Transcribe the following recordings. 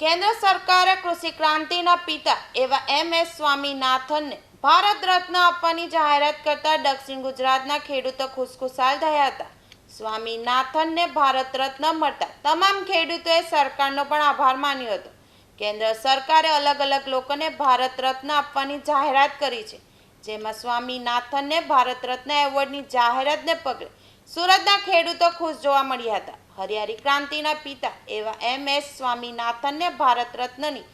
કેન્દ્ર સરકારે કૃષિ ક્રાંતિના પિતા એવા એમ એસ સ્વામીનાથનને ભારત રત્ન આપવાની જાહેરાત કરતા દક્ષિણ ગુજરાતના ખેડૂતો ખુશખુશાલ થયા હતા. સ્વામીનાથનને ભારત રત્ન મળતા તમામ ખેડૂતોએ સરકારનો પણ આભાર માન્યો હતો. કેન્દ્ર સરકારે અલગ અલગ લોકોને ભારત રત્ન આપવાની જાહેરાત કરી છે. જેમાં સ્વામીનાથનને ભારત રત્ન એવોર્ડની જાહેરાતને પગલે સુરતના ખેડૂતો ખુશ જોવા મળ્યા હતા. હરિયાળી ક્રાંતિના પિતા એવા એમ એસ સ્વામીનાથનને ભારત રત્નની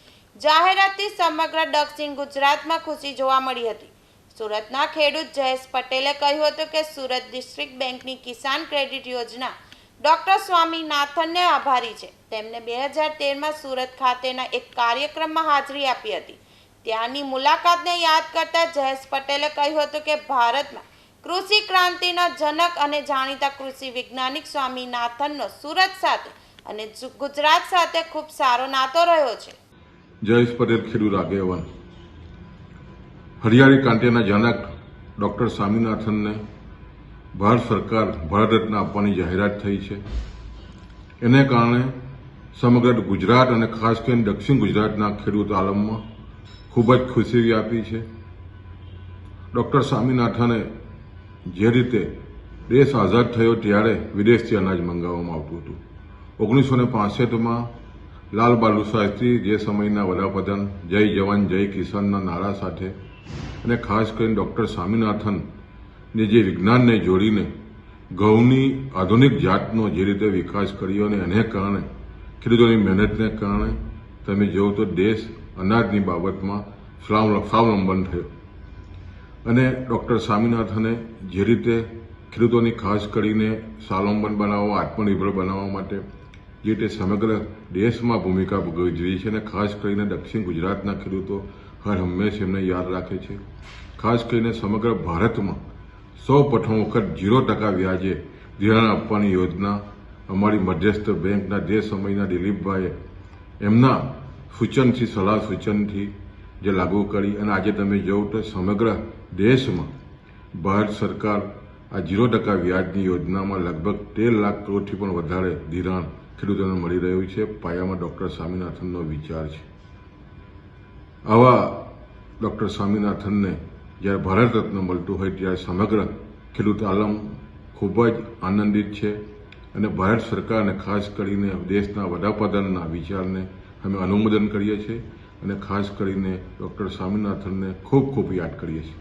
જાહેરાતથી સમગ્ર દક્ષિણ ગુજરાતમાં ખુશી જોવા મળી હતી. સુરતના ખેડૂત જયેશ પટેલે કહ્યું હતું કે સુરત ડિસ્ટ્રિક્ટ બેંકની કિસાન ક્રેડિટ યોજના ડોક્ટર સ્વામીનાથનને આભારી છે. તેમને બે હજાર તેરમાં સુરત ખાતેના એક કાર્યક્રમમાં હાજરી આપી હતી. ત્યાંની મુલાકાતને યાદ કરતા જયેશ પટેલે કહ્યું હતું કે ભારતમાં કૃષિ ક્રાંતિના જનક અને જાણીતા કૃષિ વૈજ્ઞાનિક સ્વામીનાથનનો સુરત સાથે અને ગુજરાત સાથે ખૂબ સારો નાતો રહ્યો છે. જયેશ પટેલ, ખેડૂત આગેવાન. હરિયાળી ક્રાંતિના જનક ડોક્ટર સ્વામિનાથનને ભારત સરકાર, ભારત રત્ન આપવાની જાહેરાત થઈ છે. એને કારણે સમગ્ર ગુજરાત અને ખાસ કરીને દક્ષિણ ગુજરાતના ખેડૂત આલમમાં ખૂબ જ ખુશી વ્યાપી છે. ડોક્ટર સ્વામિનાથને જે રીતે દેશ આઝાદ થયો ત્યારે વિદેશથી અનાજ મંગાવવામાં આવતું હતું. ઓગણીસો ને પાસઠમાં લાલ બહાદુર શાસ્ત્રી જે સમયના વડાપ્રધાન જય જવાન, જય કિસાનના નારા સાથે અને ખાસ કરીને ડૉક્ટર સ્વામિનાથનને જે વિજ્ઞાનને જોડીને ઘઉંની આધુનિક જાતનો જે રીતે વિકાસ કર્યો અને એને કારણે, ખેડૂતોની મહેનતને કારણે તમે જુઓ તો દેશ અનાજની બાબતમાં સ્વાવલંબન થયો. અને ડોક્ટર સ્વામિનાથને જે રીતે ખેડૂતોની ખાસ કરીને સ્વાવલંબન બનાવવા, આત્મનિર્ભર બનાવવા માટે જે રીતે સમગ્ર દેશમાં ભૂમિકા ભજવી છે અને ખાસ કરીને દક્ષિણ ગુજરાતના ખેડૂતો હર હંમેશ એમને યાદ રાખે છે. ખાસ કરીને સમગ્ર ભારતમાં સૌ પ્રથમ વખત ઝીરો ટકા વ્યાજે ધિરાણ આપવાની યોજના અમારી મધ્યસ્થ બેંકના જે સમયના દિલીપભાઈએ એમના સૂચનથી, સલાહ સૂચનથી જે લાગુ કરી અને આજે તમે જોવો તો સમગ્ર દેશમાં ભારત સરકાર આ ઝીરો ટકા વ્યાજની યોજનામાં લગભગ તેર લાખ કરોડથી પણ વધારે ધિરાણ ખેડૂતોને મળી રહ્યું છે. પાયામાં ડોક્ટર સ્વામિનાથનનો વિચાર છે. આવા ડોક્ટર સ્વામિનાથનને જ્યારે ભારત રત્ન મળતું હોય ત્યારે સમગ્ર ખેડૂત આલમ ખૂબ જ આનંદિત છે અને ભારત સરકારને ખાસ કરીને દેશના વડાપ્રધાનના વિચારને અમે અનુમોદન કરીએ છીએ. અને ખાસ કરીને ડૉક્ટર સ્વામિનાથનને ખૂબ ખૂબ યાદ કરીએ છીએ.